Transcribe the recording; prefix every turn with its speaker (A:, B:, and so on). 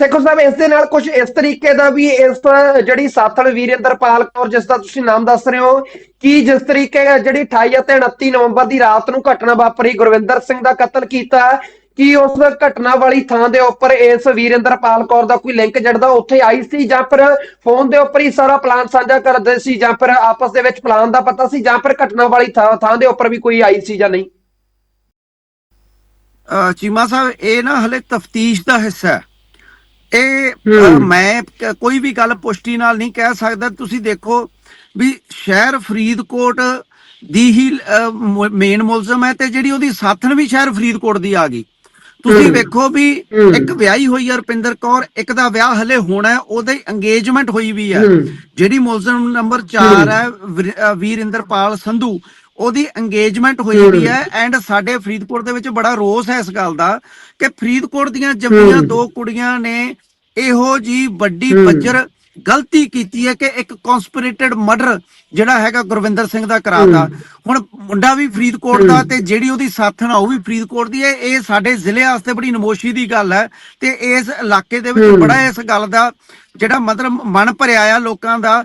A: ਸੇਖੋ ਸਾਹਿਬ ਇਸ ਦੇ ਨਾਲ ਕੁਝ ਇਸ ਤਰੀਕੇ ਦਾ ਵੀ ਇਸ ਜਿਹੜੀ ਸਾਥਣ ਵੀਰਿੰਦਰਪਾਲ ਕੌਰ ਜਿਸ ਦਾ ਤੁਸੀਂ ਨਾਮ ਦੱਸ ਰਹੇ ਹੋ ਕਿ ਜਿਸ ਤਰੀਕੇ ਜਿਹੜੀ 28 ਅਤੇ 29 ਨਵੰਬਰ ਦੀ ਰਾਤ ਨੂੰ ਘਟਨਾ ਵਾਪਰੀ ਗੁਰਵਿੰਦਰ ਸਿੰਘ ਦਾ ਕਤਲ ਕੀਤਾ ਕੀ ਉਸ ਘਟਨਾ ਵਾਲੀ ਥਾਂ ਦੇ ਉੱਪਰ ਇਸ ਵੀਰਿੰਦਰਪਾਲ ਕੌਰ ਦਾ ਕੋਈ ਲਿੰਕ ਜੜਦਾ ਉੱਥੇ ਆਈ ਸੀ ਜਾਂ ਫਿਰ ਫੋਨ ਦੇ ਉੱਪਰ ਹੀ ਸਾਰਾ ਪਲਾਨ ਸਾਂਝਾ ਕਰਦੇ ਸੀ ਜਾਂ ਫਿਰ ਆਪਸ ਦੇ ਵਿੱਚ ਪਲਾਨ ਦਾ ਪਤਾ ਸੀ ਜਾਂ ਫਿਰ ਘਟਨਾ ਵਾਲੀ ਥਾਂ ਥਾਂ ਦੇ ਉੱਪਰ ਵੀ ਕੋਈ ਆਈ ਸੀ ਜਾਂ ਨਹੀਂ?
B: ਅ, ਚੀਮਾ ਸਾਹਿਬ ਇਹ ਨਾ ਹਲੇ ਤਫਤੀਸ਼ ਦਾ ਹਿੱਸਾ ਹੈ। ਇਹ। ਮੈਂ ਕੋਈ ਵੀ ਗੱਲ ਪੁਸ਼ਟੀ ਨਾਲ ਨਹੀਂ ਕਹਿ ਸਕਦਾ ਤੁਸੀਂ ਦੇਖੋ ਵੀ ਸ਼ਹਿਰ ਫਰੀਦਕੋਟ ਦੀ ਹੀ ਮੇਨ ਮੁਲਜ਼ਮ ਹੈ ਤੇ ਜਿਹੜੀ ਉਹਦੀ ਸਾਥਣ ਵੀ ਸ਼ਹਿਰ ਫਰੀਦਕੋਟ ਦੀ ਆ ਗਈ ਤੁਸੀਂ। ਵੇਖੋ ਵੀ। ਇੱਕ ਵਿਆਹੀ ਹੋਈ ਹੈ ਰੁਪਿੰਦਰ ਕੌਰ ਇੱਕ ਦਾ ਵਿਆਹ ਹਲੇ ਹੋਣਾ ਹੈ ਉਹਦੀ ਇੰਗੇਜਮੈਂਟ ਹੋਈ ਵੀ ਹੈ। ਜਿਹੜੀ ਮੁਲਜ਼ਮ ਨੰਬਰ 4 ਹੈ ਵੀਰਿੰਦਰਪਾਲ ਸੰਧੂ ਉਹਦੀ ਇੰਗੇਜਮੈਂਟ ਹੋਈ
A: ਹੂੰ।
B: ਵੀ ਹੈ ਐਂਡ ਸਾਡੇ ਫਰੀਦਕੋਟ ਦੇ ਵਿੱਚ ਬੜਾ ਰੋਸ ਹੈ ਇਸ ਗੱਲ ਦਾ ਕਿ ਫਰੀਦਕੋਟ ਦੀਆਂ ਜੰਮੀਆਂ। ਦੋ ਕੁੜੀਆਂ ਨੇ ਇਹੋ ਜੀ ਵੱਡੀ
A: ਹੂੰ।
B: ਬੱਜਰ ਗਲਤੀ ਕੀਤੀ ਹੈ ਕਿ ਇੱਕ ਕਨਸਪੀਰੇਟਡ ਮਰਡਰ ਜਿਹੜਾ ਹੈਗਾ ਗੁਰਵਿੰਦਰ ਸਿੰਘ ਦਾ ਕਰਾਤਾ ਹੁਣ ਮੁੰਡਾ ਵੀ ਫਰੀਦਕੋਟ ਦਾ। ਤੇ ਜਿਹੜੀ ਉਹਦੀ ਸਾਥਣ ਆ ਉਹ ਵੀ ਫਰੀਦਕੋਟ ਦੀ ਹੈ ਇਹ ਸਾਡੇ ਜ਼ਿਲ੍ਹੇ ਵਾਸਤੇ ਬੜੀ ਨਮੋਸ਼ੀ ਦੀ ਗੱਲ ਹੈ ਤੇ ਇਸ ਇਲਾਕੇ ਦੇ ਵਿੱਚ। ਬੜਾ ਇਸ ਗੱਲ ਦਾ ਜਿਹੜਾ ਮਤਲਬ ਮਨ ਭਰਿਆ ਆ ਲੋਕਾਂ ਦਾ